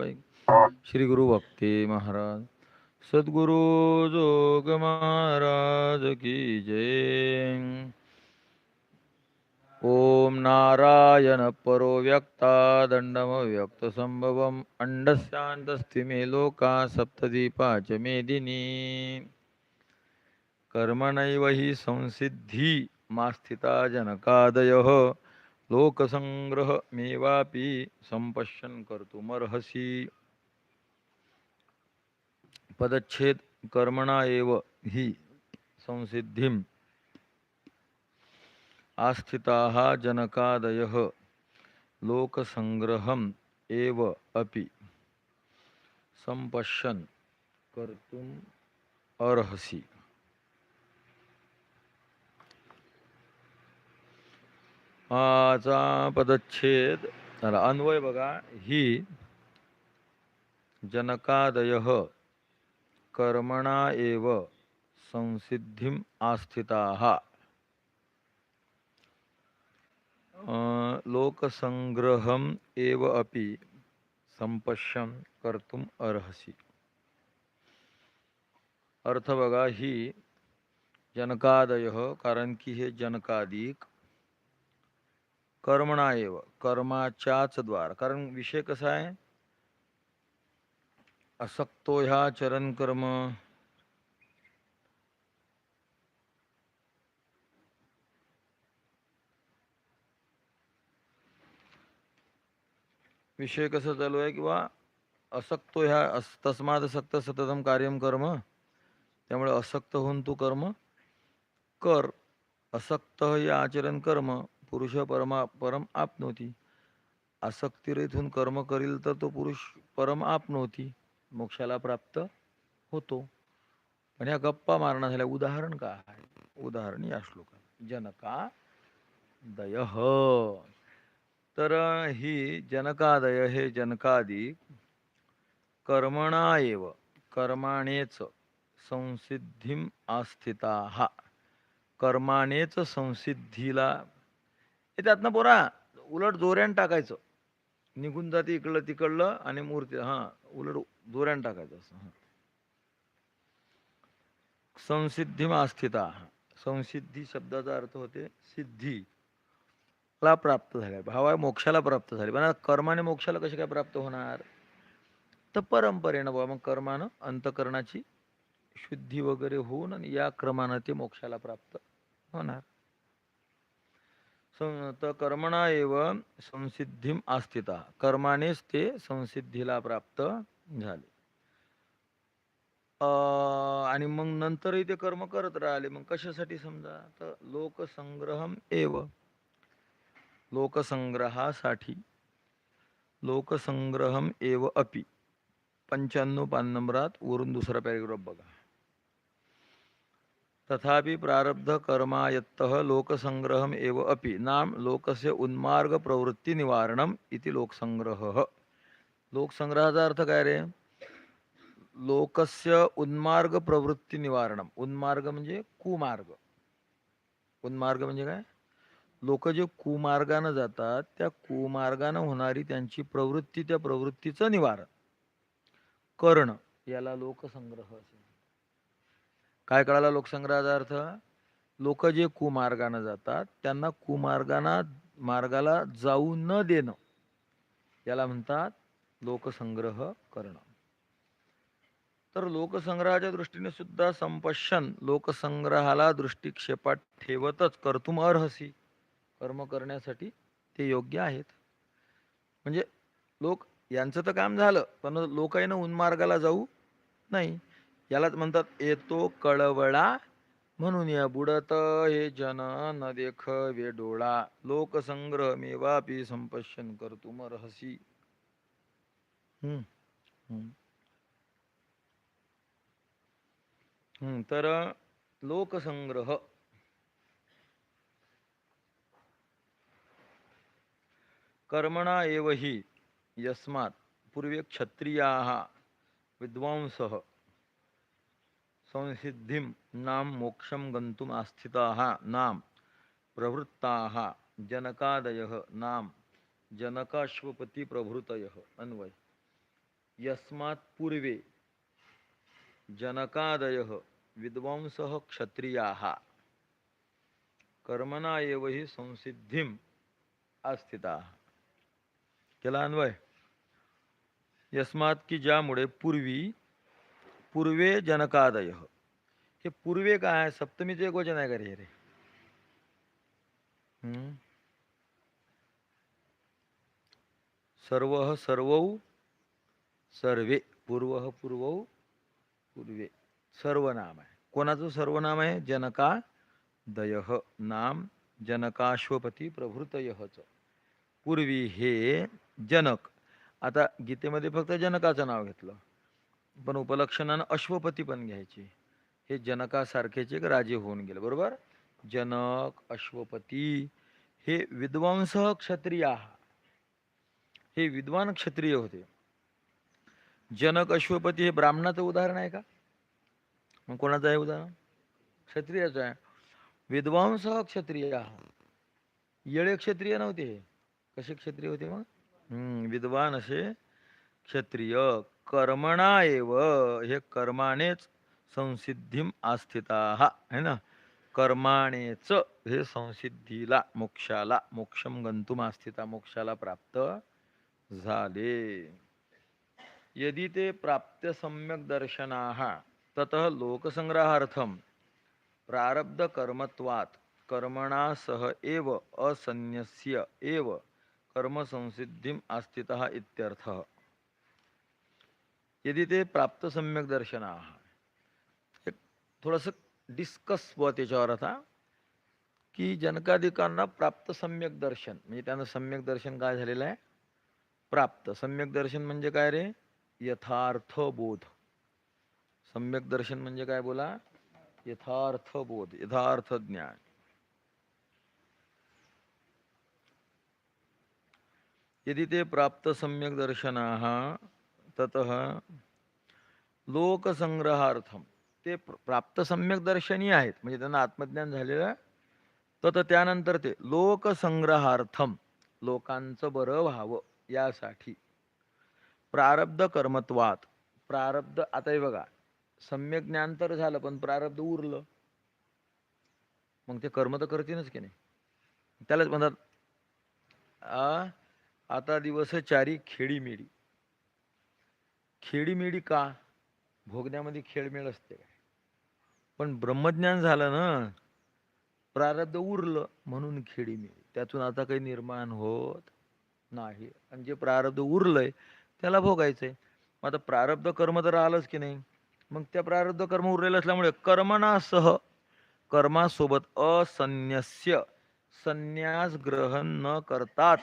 बाई. श्री गुरु भक्ती महाराज. सद्गुरु जोग महाराज की जय ओम नारायण परो व्यक्ता दंडम व्यक्त संभवम अंडस्यांतस्ति लोका सप्तदीपा च मेदिनी कर्मणैव हि संसिद्धी मास्थिता जनकादयः. लोकसंग्रह मेवापि संपश्यन् कर्तुमर्हसि। पदच्छेद कर्मणा एव हि संसिद्धिम्। आस्थिताः जनकादयः लोकसंग्रहम् एव अपि संपश्यन् कर्तुम् अर्हसि चा पदच्छेद. अन्वय बघा. ही जनकादय कर्मणा एव संसिद्धिम आस्थिता. लोकसंग्रहम एव अपि संपश्यन कर्तुम अर्हसी. अर्थ बघा. ही जनकादय कारण की हे जनकादिक कर्मणा एव कर्माच्याच द्वार. कारण विषय कसा आहे? असक्तो ह्या चरण कर्म. विषय कसा चालू आहे किंवा असक्तो ह्या अस तस्माद असक्त सततम कार्यम कर्म. त्यामुळे असक्त होऊन तू कर्म कर. असक्त हे आचरण कर्म. पुरुष परमा परम आपनोती आसक्तीरथून कर्म करील तर तो पुरुष परम आपनोती मोक्षाला प्राप्त होतो. पण ह्या गप्पा मारणं झाल्या उदाहरण का आहे? उदाहरण या श्लोकात. जनका दय. तर ही जनकादय हे जनकादी कर्मणा एव कर्माणेच संसिद्धीम आस्थिता. हा कर्मानेच संसिद्धीला त्यातनं पोरा उलट जोऱ्यान टाकायचं. निघून जाते इकडलं तिकडलं आणि मूर्ती हां उलट जोऱ्यान टाकायचं असं हा. संसिद्धी संसिद्धी शब्दाचा अर्थ होते सिद्धी. ला प्राप्त झाल्या भावा मोक्षाला प्राप्त झाली. पण कर्माने मोक्षाला कसे काय प्राप्त होणार? तर परंपरेनं बाबा मग कर्मानं अंतकरणाची शुद्धी वगैरे होऊन आणि या क्रमानं ते मोक्षाला प्राप्त होणार. कर्मणा एव संसिद्धीम आस्थिता. कर्मानेच ते संसिद्धीला प्राप्त झाले. आणि मग नंतरही ते कर्म करत राहिले. मग कशासाठी समजा? तर लोकसंग्रहम एव. लोकसंग्रहासाठी. लोकसंग्रहम एव अपि. पंच्याण्णव पान नंबरात वरून दुसरा पॅरेग्राफ बघा. तथापि प्रारब्ध कर्मायत्त लोकसंग्रहम एव अपि नाम लोकस्य उन्मार्ग प्रवृत्ती निवारणम इति लोकसंग्रह। लोकसंग्रहाचा अर्थ काय रे? लोकस्य उन्मार्ग प्रवृत्ती निवारणम उन्मार्ग म्हणजे कुमार्ग। उन्मार्ग म्हणजे काय? लोक जे कुमार्गानं जातात त्या कुमार्गानं होणारी त्यांची प्रवृत्ती त्या प्रवृत्तीचं निवारण कर्ण याला लोकसंग्रह असेल काय कळाला लोकसंग्रहाचा अर्थ? लोक जे कुमार्गानं जातात त्यांना कुमार्गाना मार्गाला जाऊ न देणं. याला म्हणतात लोकसंग्रह करणं. तर लोकसंग्रहाच्या दृष्टीने सुद्धा संपशन लोकसंग्रहाला दृष्टिक्षेपात ठेवतच कर्तुम अर्हसी. कर्म करण्यासाठी ते योग्य आहेत. म्हणजे लोक यांचं तर काम झालं पण लोकांना उन्मार्गाला जाऊ नाही. यालाच म्हणतात येतो कळवळा. म्हणून या बुडत हे जन न देख वे डोळा. लोकसंग्रह मेवापी संपशन करतुम रहसी हम्म. हम्म तर लोकसंग्रह. कर्मणा एव हि यस्मात् पूर्वे क्षत्रियाः विद्वांसः. संसिद्धिं नाम मोक्षं गन्तुम् आस्थिताः नाम प्रवृत्ताः जनकादयः नाम जनकाश्वपती प्रभृतयः अन्वय। यस्मात् पूर्वे जनकादयः विद्वांसः क्षत्रियाः। कर्मणा एव हि संसिद्धिम् आस्थिताः। केला अन्वय। यस्मात की ज्यामुळे पूर्वी पूर्वे जनकादय। हे पूर्वे काय आहे? सप्तमीचे एक वचन आहे का रे हे रे? हम्म? सर्व सर्व सर्वे पूर्व पूर्व पूर्वे सर्वनाम आहे. कोणाचं सर्वनाम आहे? जनका दय नाम जनकाश्वपती प्रभृतयच. पूर्वी हे जनक. आता गीतेमध्ये फक्त जनकाचं नाव घेतलं. पण उपलक्षणानं अश्वपती पण घ्यायचे. हे जनकासारखेचे एक राजे होऊन गेले बरोबर? जनक अश्वपती हे विद्वांस क्षत्रिय. हे विद्वान क्षत्रिय होते. जनक अश्वपती हे ब्राह्मणाचं उदाहरण आहे का? मग कोणाचं आहे उदाहरण? क्षत्रियाचं आहे. विद्वांस क्षत्रिय. येळे क्षत्रिय नव्हते हे. कसे क्षत्रिय होते मग? हम्म विद्वान असे क्षत्रिय कर्मणा एव हे कर्मानेच संसिद्धीम आस्थिता है ना? कर्मानेच हे संसिद्धीला मोक्षाला मोक्षम गंतुम आस्थिता मोक्षाला प्राप्त झाले. यदि ते प्राप्त सम्यक दर्शनाः ततः लोकसंग्रहार्थम प्रारब्ध कर्मत्वात कर्मणा सह एव असन्यस्य एव कर्म आस्थिता आस्थितः इत्यर्थः। यदि ते प्राप्त सम्यक दर्शनाः एक थोडंसं डिस्कस व त्याच्यावर आता की जनकाधिकांना प्राप्त सम्यक दर्शन म्हणजे त्यांना सम्यक दर्शन काय झालेलं आहे? प्राप्त. सम्यक दर्शन म्हणजे काय रे? यथार्थ बोध. सम्यक दर्शन म्हणजे काय बोला? यथार्थ बोध यथार्थ ज्ञान. यदि ते प्राप्त सम्यक दर्शनाः ततः लोकसंग्रहार्थम ते प्राप्त सम्यक दर्शनी आहेत. म्हणजे त्यांना आत्मज्ञान झालेलं आहे. तर त्यानंतर ते लोकसंग्रहार्थम लोकांचं बरं व्हावं यासाठी प्रारब्ध कर्मत्वात प्रारब्ध आता हे बघा सम्यक ज्ञान तर झालं पण प्रारब्ध उरलं. मग ते कर्म तर करतीनच की नाही? त्यालाच म्हणतात आता दिवस चारी खेडी मेडी. खेडीमेडी का? भोगण्यामध्ये खेळमेळ असते. पण ब्रह्मज्ञान झालं ना प्रारब्ध उरलं म्हणून खेडीमेडी त्यातून आता काही निर्माण होत नाही. आणि जे प्रारब्ध उरलंय त्याला भोगायचंय. मग आता प्रारब्ध कर्म तर आलंच की नाही? मग त्या प्रारब्ध कर्म उरलेलं असल्यामुळे कर्मणासह कर्मासोबत असन्यस्य संन्यास ग्रहण न करताच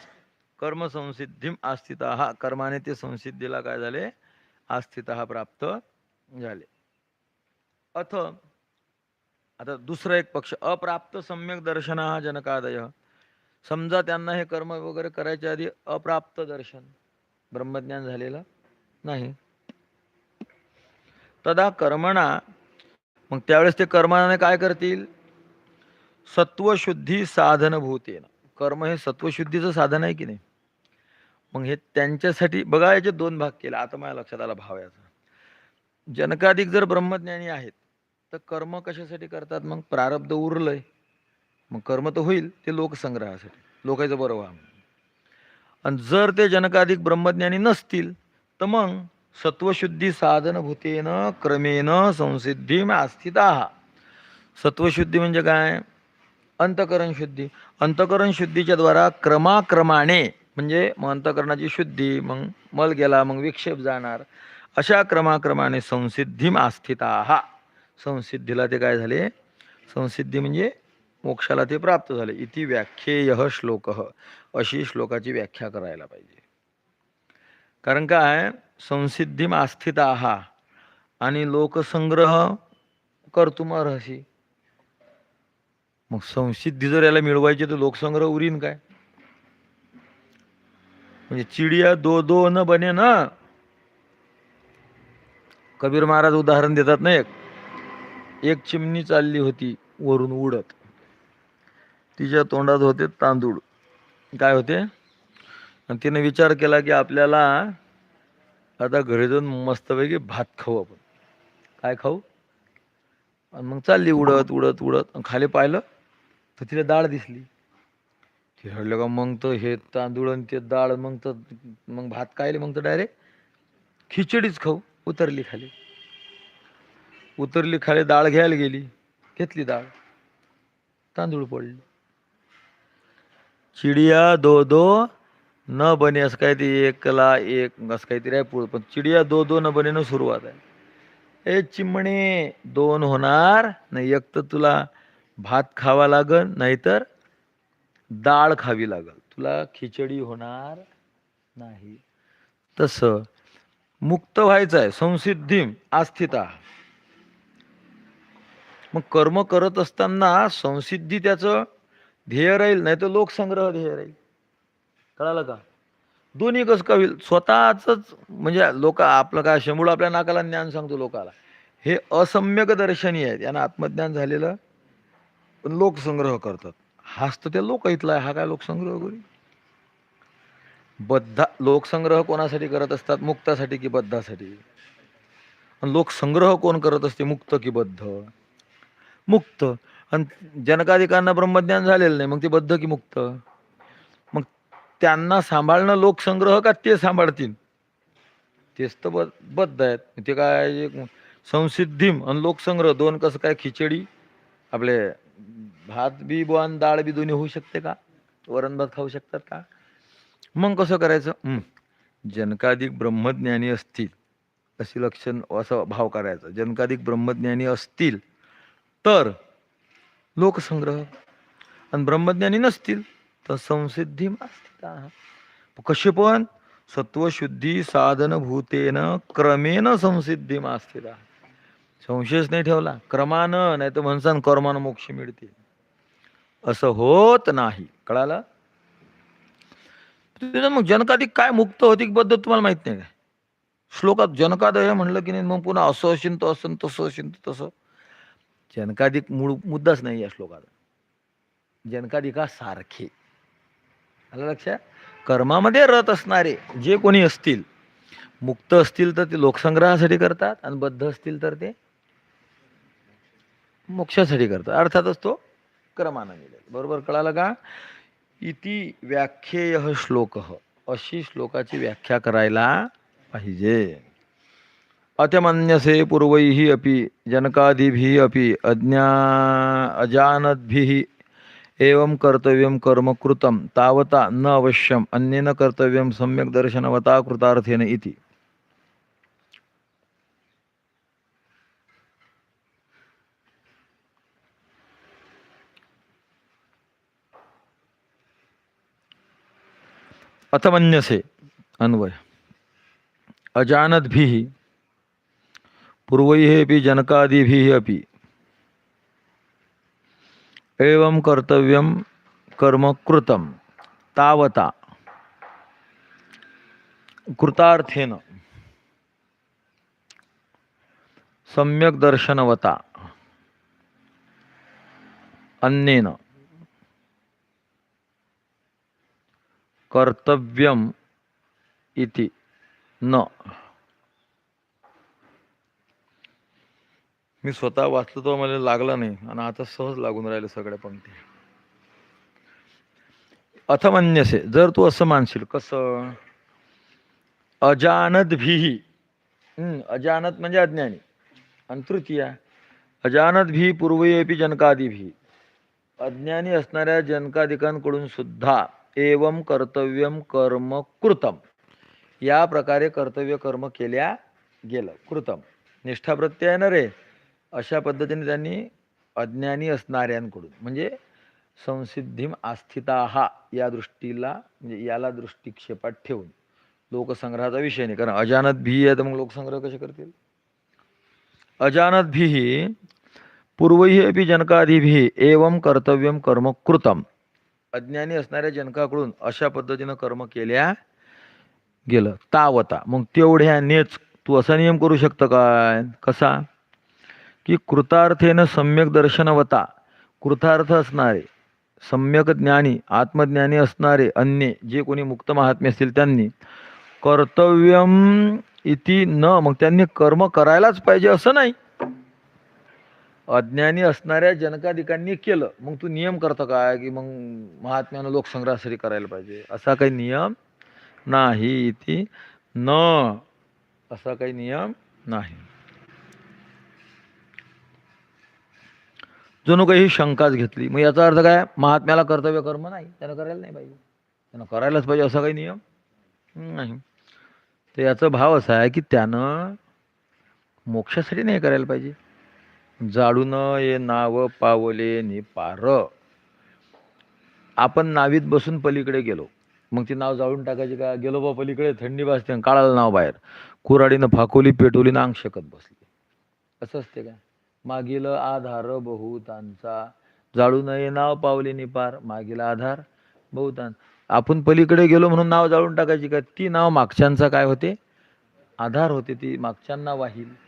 कर्मसंसिद्धी आस्थित. हा कर्माने ते संसिद्धीला काय झाले? आस्थित प्राप्त झाले. अथ आता दुसरा एक पक्ष अप्राप्त सम्यक दर्शन हा जनकादय. समजा त्यांना हे कर्म वगैरे करायच्या आधी अप्राप्त दर्शन ब्रह्मज्ञान झालेलं नाही. तदा कर्मणा मग त्यावेळेस ते कर्माने काय करतील? सत्वशुद्धी साधन भूतेन कर्म हे सत्वशुद्धीचं साधन आहे की नाही? मग हे त्यांच्यासाठी बघा याचे दोन भाग केले. आता माझ्या लक्षात आला भाव याचा. जनकाधिक जर ब्रह्मज्ञानी आहेत तर कर्म कशासाठी करतात? मग प्रारब्ध उरलंय. मग कर्म तर होईल ते लोकसंग्रहासाठी. लोकांचं बरं व्हा आणि जर ते जनकाधिक ब्रह्मज्ञानी नसतील तर मग सत्वशुद्धी साधनभूतेन क्रमेन संसिद्धी आस्थिता. सत्वशुद्धी म्हणजे काय? अंतकरण शुद्धी अंतकरण शुद्धीच्या द्वारा क्रमाक्रमाने म्हणजे मग अंतकरणाची शुद्धी मग मल गेला मग विक्षेप जाणार. अशा क्रमाक्रमाने संसिद्धी आस्थिता संसिद्धीला ते काय झाले? संसिद्धी म्हणजे मोक्षाला ते प्राप्त झाले. इति व्याख्येय श्लोक. अशी श्लोकाची व्याख्या करायला पाहिजे. कारण काय? संसिद्धी आस्थिता आणि लोकसंग्रह कर्तुम अर्हसी. मग संसिद्धी जर याला मिळवायची तर लोकसंग्रह उरीन काय? म्हणजे चिडिया दो दो न बने ना. कबीर महाराज उदाहरण देतात ना एक. एक चिमणी चालली होती वरून उडत. तिच्या तोंडात होते तांदूळ. काय होते? आणि तिने विचार केला की आपल्याला आता घरी जाऊन मस्तपैकी भात खाऊ आपण. काय खाऊ? आणि मग चालली उडत उडत उडत. खाली पाहिलं तर तिला डाळ दिसली. ती का मग तर हे तांदूळ आणि ते डाळ मग तर मग भात कायले मग तर डायरेक्ट खिचडीच खाऊ. उतरली खाली. उतरली खाली डाळ घ्यायला गेली. घेतली डाळ. तांदूळ पडले. चिडिया दो दो न बने असं काय ते एकला एक असं काहीतरी आहे पुढं पण चिडिया दो दो न बने न सुरुवात आहे. ए चिमणे दोन होणार. नाही एक तर तुला भात खावा लागल नाहीतर डाळ खावी लागल. तुला खिचडी होणार नाही. तसं मुक्त व्हायचं आहे संसिद्धी आस्थिता. मग कर्म करत असताना संसिद्धी त्याचं ध्येय राहील नाही तर लोकसंग्रह ध्येय राहील. कळालं का? दोन्ही कसं का होईल? स्वतःच म्हणजे लोक आपलं काय शेंबूळ आपल्या नाकाला ज्ञान सांगतो लोकाला. हे असम्यक दर्शनी आहेत. यांना आत्मज्ञान झालेलं पण लोकसंग्रह करतात. हाच तर ते लोक इथला आहे हा काय लोकसंग्रह करी बद्धा लोकसंग्रह कोणासाठी करत असतात? मुक्तासाठी की बद्धासाठी? आणि लोकसंग्रह कोण करत असते? मुक्त की बद्ध? मुक्त. आणि जनकाधिकांना ब्रह्मज्ञान झालेलं नाही मग ते बद्ध की मुक्त? मग त्यांना सांभाळणं लोकसंग्रह का ते सांभाळतील? तेच तर ब बद्ध आहेत. ते काय एक संसिद्धीम आणि लोकसंग्रह दोन कसं काय खिचडी? आपले भात बी बन डाळ बी दोन्ही होऊ शकते का? वरण भात खाऊ शकतात का? मग कसं करायचं? जनकाधिक ब्रह्मज्ञानी असतील अशी लक्षण असं भाव करायचा. जनकाधिक ब्रह्मज्ञानी असतील तर लोकसंग्रह. आणि ब्रह्मज्ञानी नसतील तर संसिद्धी कसे पण? सत्वशुद्धी साधनभूतेन क्रमेन संसिद्धी मास्थिता संशयच नाही ठेवला. क्रमानं नाही तर म्हणसान कर्मानं मोक्ष मिळते असं होत नाही. कळालं? तिथं मग जनकाधिक काय मुक्त होती बद्दल तुम्हाला माहीत नाही काय? श्लोकात जनकादय म्हणलं की नाही मग पुन्हा असं असेल असं तसं असेल तसं. जनकाधिक मूळ मुद्दाच नाही या श्लोकात. जनकाधिका सारखे. आलं लक्षात? कर्मामध्ये रत असणारे जे कोणी असतील मुक्त असतील तर ते लोकसंग्रहासाठी करतात आणि बद्ध असतील तर ते मोक्षासाठी करतात. अर्थातच तो क्रमानं मिळेल बरोबर कळालं का? इति व्याख्येय श्लोक. अशी श्लोकाची व्याख्या करायला पाहिजे. अत्यमन्यसे पूर्वैः अपि जनकादिभिः अपि अज्ञा अजानद्भिः एवं कर्तव्यं कर्म कृतं तावता न अवश्यम् अन्येन कर्तव्यं सम्यक् दर्शनवता कृतार्थेन इति. अथमन्यसे अन्वय। अजानद्भिः पूर्वैः अपि जनकादिभिः अपि। एवं कर्तव्यं कर्म कृतं तावता। कृतार्थेन। सम्यक् दर्शनवता। अन्येन। कर्तव्यम इति न. मी स्वतः वाचलो तो मला लागला नाही आणि आता सहज लागून राहिले सगळ्या पंक्ती. अथमन्यसे जर तू असं मानशील कसं? अजानत भीही अजानत म्हणजे अज्ञानी. आणि तृतीया अजानत भी पूर्वयेपी जनकादिभी अज्ञानी असणाऱ्या जनकादिकांकडून सुद्धा एवं कर्तव्यम कर्म कृतम. या प्रकारे कर्तव्य कर्म केल्या गेलं कृतम. निष्ठा प्रत्यय न रे? अशा पद्धतीने त्यांनी अज्ञानी असणाऱ्यांकडून म्हणजे संसिद्धीम आस्थिता हा या दृष्टीला म्हणजे याला दृष्टिक्षेपात ठेवून. लोकसंग्रहाचा विषय नाही कारण अजानत भी आहे तर मग लोकसंग्रह कसे करतील? अजानत भी पूर्वही अपि जनकादिभी एवं कर्तव्यम कर्म कृतम. अज्ञानी असणाऱ्या जनकाकडून अशा पद्धतीनं कर्म केल्या गेलं. तावता. मग तेवढ्यानेच तू असा नियम करू शकतं काय? कसा? की कृतार्थेनं सम्यक दर्शनवता. कृतार्थ असणारे सम्यक ज्ञानी आत्मज्ञानी असणारे अन्य जे कोणी मुक्त महात्मे असतील त्यांनी कर्तव्यम इति न. मग त्यांनी कर्म करायलाच पाहिजे असं नाही. अज्ञानी असणाऱ्या जनकाधिकांनी केलं मग तू नियम करतो काय की मग महात्म्यानं लोकसंग्रहासाठी करायला पाहिजे? असा काही नियम नाही इति न असा काही नियम नाही. जणू काही ही शंकाच घेतली. मग याचा अर्थ काय? महात्म्याला कर्तव्य कर्म नाही त्यानं करायला नाही पाहिजे. त्यानं करायलाच पाहिजे असा काही नियम नाही. तर याचा भाव असा आहे की त्यानं मोक्षासाठी नाही करायला पाहिजे. जाडून ये नाव पावले नि पार. आपण नावीत बसून पलीकडे गेलो. मग ती नाव जाळून टाकायची का? गेलो बा पलीकडे थंडी वाजते काळाला नाव बाहेर. कुराडीनं फाकोली पेटवली ना अंग शकत बसली. असं असते काय मागील आधार बहुतांचा. जाळू नये नाव पावले निपार मागील आधार बहुतांत आपण पलीकडे गेलो म्हणून नाव जाळून टाकायची का? ती नाव मागच्यांचा काय होते? आधार होते ती मागच्यांना वाहील.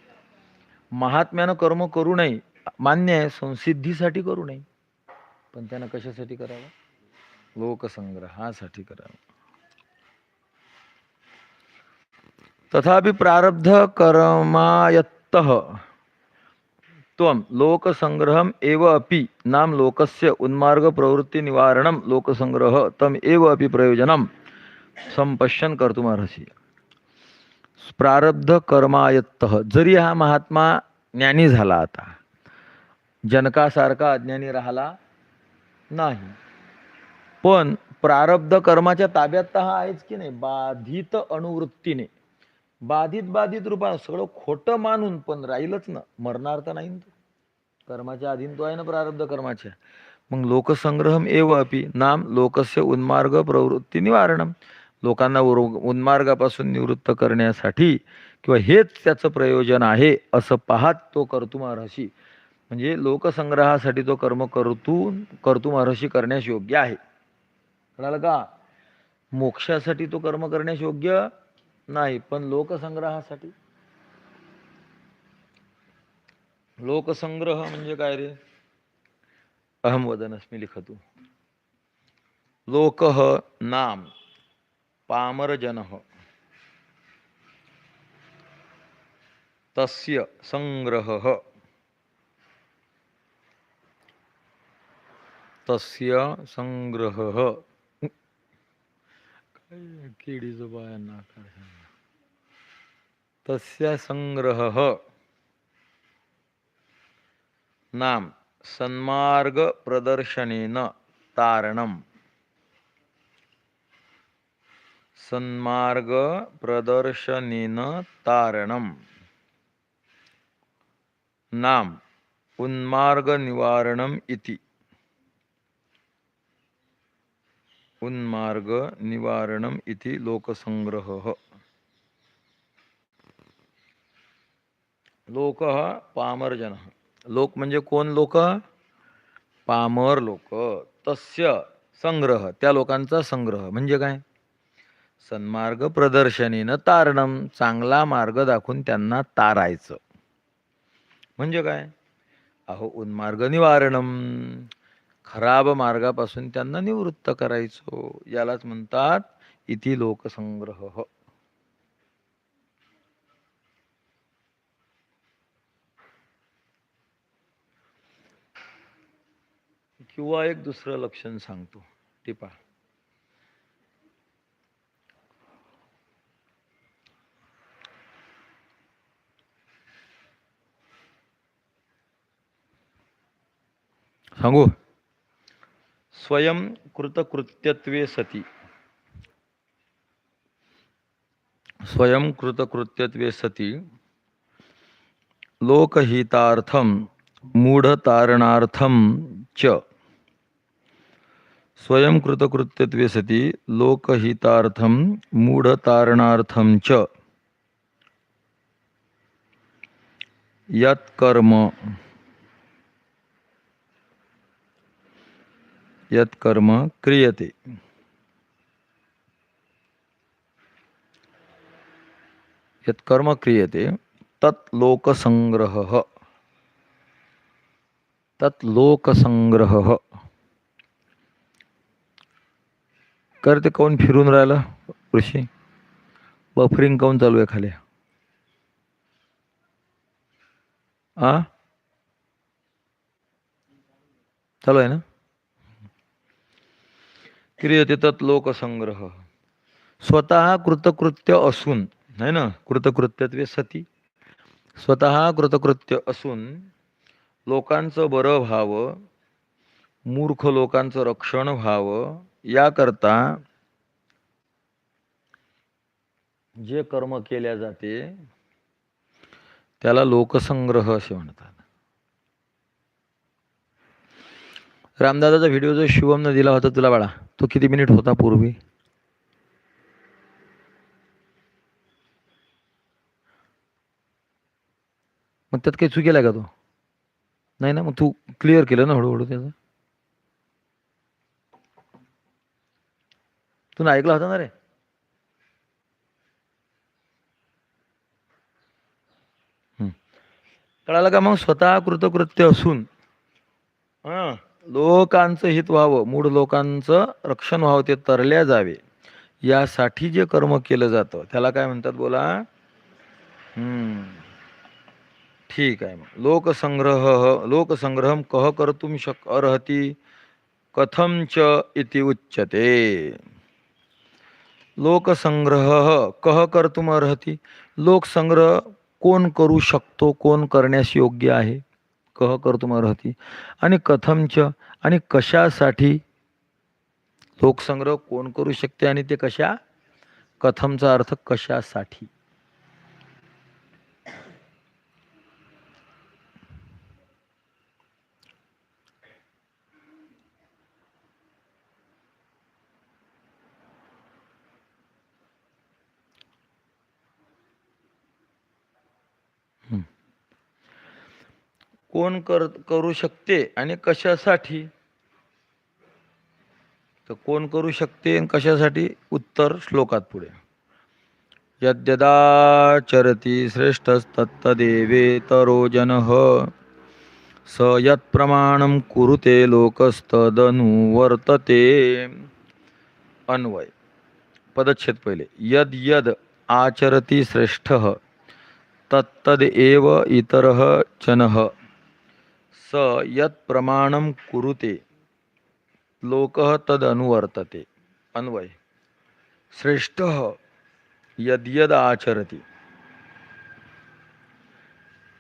महात्म्यानं कर्म करू नये मान्य आहे संसिद्धीसाठी करू नये. पण त्यानं कशासाठी करावं? लोकसंग्रहासाठी करावं. तथापि प्रारब्ध कर्मायत्त त्वं लोकसंग्रहम एव अपि नाम लोकस्य उन्मार्ग प्रवृत्ती निवारणम लोकसंग्रह तम एव अपि प्रयोजनम संपश्यन कर्तुमर्हसि। प्रारब्ध कर्मायत्त. जरी हा महात्मा ज्ञानी झाला आता जनकासारखा अज्ञानी राहिला नाही. पण प्रारब्ध कर्माच्या ताब्यात तर हा आहेच की नाही? बाधित अणुवृत्तीने बाधित बाधित रूपानं सगळं खोटं मानून पण राहीलच ना. मरणार तर नाही तो. कर्माच्या अधीन तो आहे ना प्रारब्ध कर्माच्या. मग लोकसंग्रहम एव अपि नाम लोकस्य उन्मार्ग प्रवृत्ती निवारणम. लोकांना उर- उन्मार्गापासून निवृत्त करण्यासाठी किंवा हेच त्याचं प्रयोजन आहे असं पाहत तो कर्तुमारहशी म्हणजे लोकसंग्रहासाठी तो कर्म करतून महर्षी करण्यास योग्य आहे. कळालं का? मोक्षासाठी तो कर्म करण्यास योग्य नाही पण लोकसंग्रहासाठी. लोकसंग्रह म्हणजे काय रे? अहम वदनस्मी लिखतो. लोक नाम. पामरजन। तस्य संग्रह। तस्य संग्रह। किडीचं बायांना तस्य संग्रह। नाम सन्मार्ग प्रदर्शनेन तारणम। सन्मार्ग प्रदर्शनेन तारणम. नाम उन्मार्ग निवारणम इति. उन्मार्ग निवारणम इति लोकसंग्रह. लोक पामरजन. लोक म्हणजे कोण लोक? पामर लोक. तस्य संग्रह त्या लोकांचा संग्रह. म्हणजे काय? सन्मार्ग प्रदर्शनीनं तारणम चांगला मार्ग दाखवून त्यांना तारायचं. म्हणजे काय? अहो उन्मार्ग निवारणम खराब मार्गापासून त्यांना निवृत्त करायचो. यालाच म्हणतात इति लोकसंग्रह. किंवा एक दुसरं लक्षण सांगतो. टिपा. सांगू? स्वयं कृतकृत्यत्वे सती। स्वयं कृतकृत्यत्वे सती। लोकहितार्थम मूढतारणार्थम च। स्वयं कृतकृत्यत्वे सती लोकहितार्थम मूढतारणार्थम च। यत्कर्म। यत्कर्म क्रियते। यत्कर्म क्रियते तत् लोकसंग्रहः। तत् लोकसंग्रहः। करते काऊन फिरून राहिला? ऋषी? बफरिंग काऊन चालू आहे खाली? आ? चालू आहे ना? क्रियते तत् लोकसंग्रह. स्वतः कृतकृत्य असून है ना? कृतकृत्यत्वे सती. स्वतः कृतकृत्य असून लोकांचं बरं व्हावं मूर्ख लोकांचं रक्षण व्हावं याकरता जे कर्म केल्या जाते त्याला लोकसंग्रह असे म्हणतात. रामदादाचा व्हिडिओ जो शिवमनं दिला होता तुला बाळा तो किती मिनिट होता पूर्वी? मग त्यात काही चुकेला का तो? नाही ना मग तू क्लिअर केलं ना हळूहळू त्याचं? तू ना ऐकला होता ना रे? कळालं का मग? स्वतः कृतकृत्य असून. हा. लोकांचं हित व्हावं मूळ लोकांचं रक्षण व्हावं ते तरल्या जावे. यासाठी जे कर्म केलं जातं त्याला काय म्हणतात बोला? हम्म. ठीक आहे मग. लोकसंग्रह लोकसंग्रह कह कर्तुम शक अर्हति कथम च इति उच्यते. लोकसंग्रह कह कर्तुम अर्हति? लोकसंग्रह कोण करू शकतो कोण करण्यास योग्य आहे? कह कर्तुम अर्हति आणि कथमच आणि कशासाठी लोकसंग्रह कोण करू शकते आणि ते कशा? कथमचा अर्थ कशासाठी? कोण कर करू शकते आणि कशासाठी? तर कोण करू शकते आणि कशासाठी? उत्तर श्लोकात पुढे. यद्यदाचरति श्रेष्ठस्तत्तदेवेतरो जनः स यत्प्रमाणं कुरुते लोकस्तदनुवर्तते अन्वय। पदच्छेद पहिले. यद यद आचरति श्रेष्ठः तत्तदेव इतरः जनः। स यत् प्रमाणं कुरुते लोकः तदनुवर्तते। अन्वय। श्रेष्ठः यद्यद आचरति।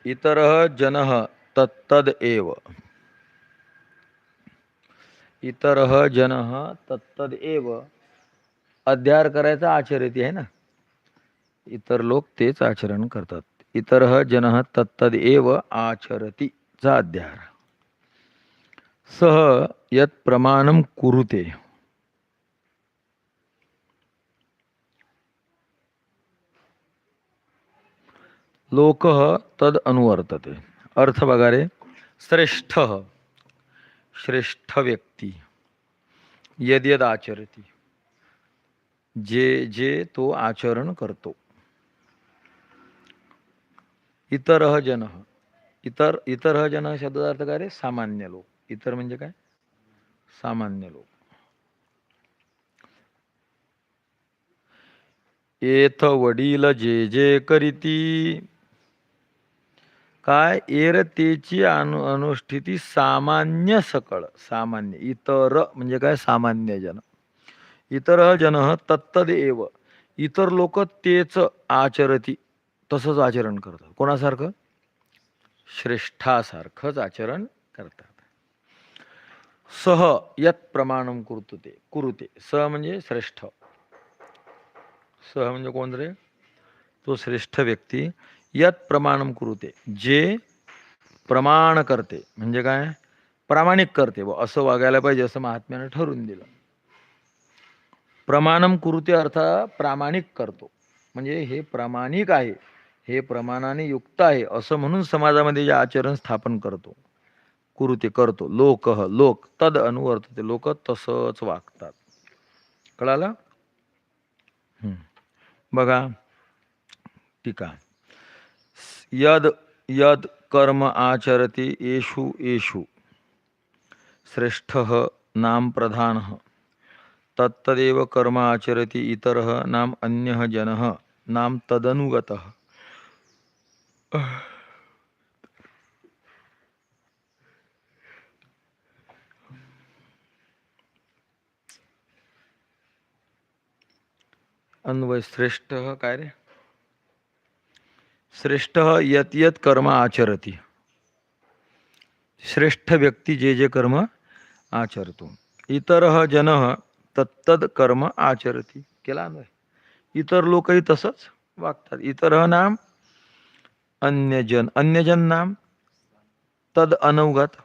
इतरः जनः तत्तद एव। इतरः जनः तत्तद एव। अध्यार करायचा आचरती आहे ना? इतर लोक तेच आचरण करतात। इतरः जनः तत्तद एव आचरती। चा अध्याहार सह यत प्रमाणम कुरुते. लोक तद अनुवर्तते. अर्थ बघा रे श्रेष्ठ श्रेष्ठ व्यक्ती यद यद आचरती. जे जे तो आचरण करतो. इतर जन इतर इतर जन शब्दाचा अर्थ काय रे? सामान्य लोक. इतर म्हणजे काय? सामान्य लोक. येथ वडील जे जे करीती. काय? एरतेची अनु अनुष्ठिती सामान्य सकळ. सामान्य. इतर म्हणजे काय? सामान्य जन. इतर जन तत्तद एव इतर लोक तेच आचरती. तसंच आचरण करतात. कोणासारखं? श्रेष्ठासारखंच आचरण करतात. सह यत प्रमाणम कुरुते कुरुते. स म्हणजे श्रेष्ठ. सह म्हणजे कोण रे? तो श्रेष्ठ व्यक्ती. यत प्रमाण कुरुते. जे प्रमाण करते. म्हणजे काय? प्रामाणिक करते. व असं वागायला पाहिजे असं महात्म्यानं ठरवून दिलं. प्रमाणम कुरुते अर्थ प्रामाणिक करतो. म्हणजे हे प्रामाणिक आहे. हे प्रमाणाने युक्त आहे असं म्हणून समाजामध्ये जे आचरण स्थापन करतो. कुरुते करतो. लोक लोक तद अनुवर्तते लोक तसंच वागतात. कळालं? बघा. टीका. यद यद कर्म आचरति येषु येषु. श्रेष्ठ नाम प्रधान। तत्तदेव कर्म आचरति इतर नाम अन्य जन। नाम तदनुगतः। अन्वय श्रेष्ठ काय रे? श्रेष्ठ यत यत कर्म आचरती. श्रेष्ठ व्यक्ती जे जे कर्म आचरतो. इतर जन तत्तद कर्म आचरती. केला अन्वय? इतर लोकही तसंच वागतात. इतर नाम अन्यजन अन्यजन नाम तद अनवगत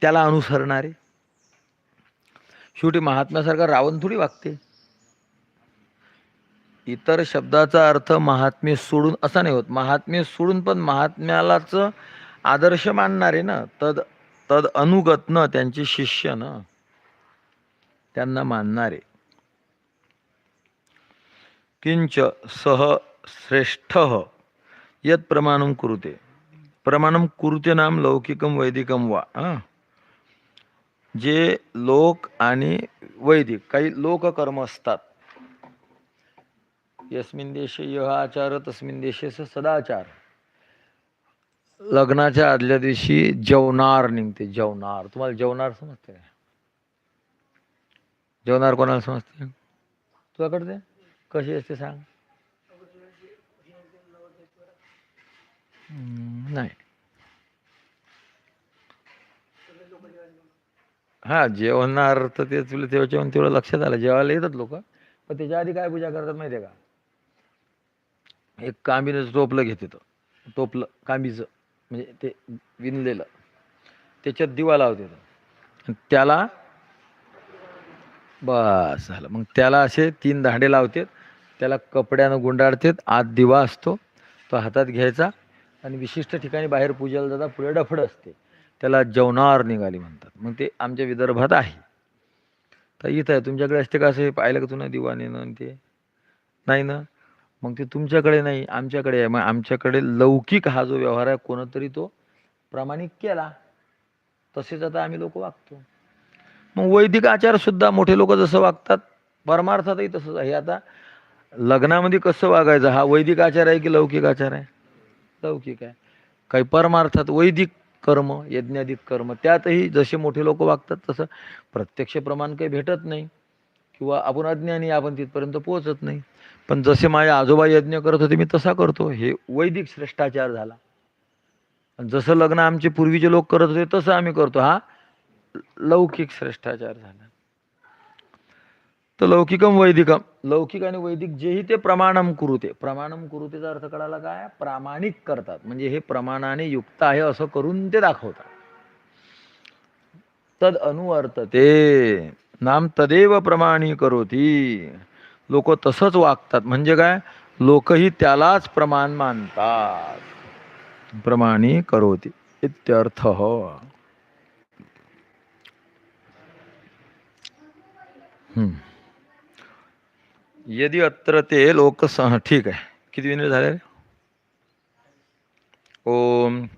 त्याला अनुसरणारे. शेवटी महात्म्यासारखा रावण थोडी वागते. इतर शब्दाचा अर्थ महात्म्य सोडून असा नाही होत. महात्म्य सोडून पण महात्म्यालाच आदर्श मानणारे ना तद तद अनुगत न त्यांचे शिष्य न त्यांना मानणारे. किंच सह श्रेष्ठ यत प्रमाणम कुरुते। प्रमाणम कुरुते नाम लौकिकम वैदिकम वा हं. जे लोक आणि वैदिक काही लोककर्म असतात। यस्मिन देशे यह आचार तस्मिन देशे सदाचार। लग्नाच्या आदल्या दिवशी जेवणार निघते जेवणार। तुम्हाला जेवणार समजते? काय जेवणार कोणाला समजते? तुला कळते कशी असते सांग? नाही हा जेवणार तर ते तुला तेव्हा जेवण तेवढं लक्षात आलं. जेवायला येतात लोक. पण त्याच्या आधी काय पूजा करतात माहिती आहे का? एक कांबीनं टोपलं घेते तो. टोपलं कांबीचं. म्हणजे ते विणलेलं. त्याच्यात दिवा लावते तो. त्याला बस झालं. मग त्याला असे तीन दांडे लावतात. त्याला कपड्यानं गुंडाळतात. आत दिवा असतो. तो हातात घ्यायचा. आणि विशिष्ट ठिकाणी बाहेर पूजेला जाता पुढे डफड असते. त्याला जेवणार निघाली म्हणतात. मग ते आमच्या विदर्भात आहे. तर इथं आहे. तुमच्याकडे असते का असं हे पाहिलं का तुला दिवा नेणं ते? नाही ना? मग ते तुमच्याकडे नाही आमच्याकडे आहे. मग आमच्याकडे लौकिक हा जो व्यवहार आहे कोणतरी तो प्रामाणिक केला. तसेच आता आम्ही लोक वागतो. मग वैदिक आचारसुद्धा मोठे लोक जसं वागतात परमार्थातही तसंच आहे. आता लग्नामध्ये कसं वागायचं? हा वैदिक आचार आहे की लौकिक आचार आहे? लौकिक आहे. काही परमार्थात वैदिक कर्म यज्ञाधिक कर्म त्यातही जसे मोठे लोक वागतात तसं प्रत्यक्ष प्रमाण काही भेटत नाही. किंवा आपण अज्ञानी आपण तिथपर्यंत पोहोचत नाही. पण जसे माझे आजोबा यज्ञ करत होते मी तसा करतो. हे वैदिक श्रेष्ठाचार झाला. आणि जसं लग्न आमचे पूर्वीचे लोक करत होते तसं आम्ही करतो. हा लौकिक श्रेष्ठाचार झाला. तर लौकिकम वैदिकम लौकिक आणि वैदिक जेही ते प्रमाणम कुरुते. प्रमाणम कुरुतेचा अर्थ कळाला काय? प्रामाणिक करतात. म्हणजे हे प्रमाणाने युक्त आहे असं करून ते दाखवतात. तद अनुवर्त ते नाम तदेव प्रमाणी करोती लोक तसंच वागतात. म्हणजे काय? लोकही त्यालाच प्रमाण मानतात. प्रमाणी करोती इत्यर्थ. हम्म. यदि अत्र ते लोकसह ठीक आहे. किती मिनिट झाले? ओम.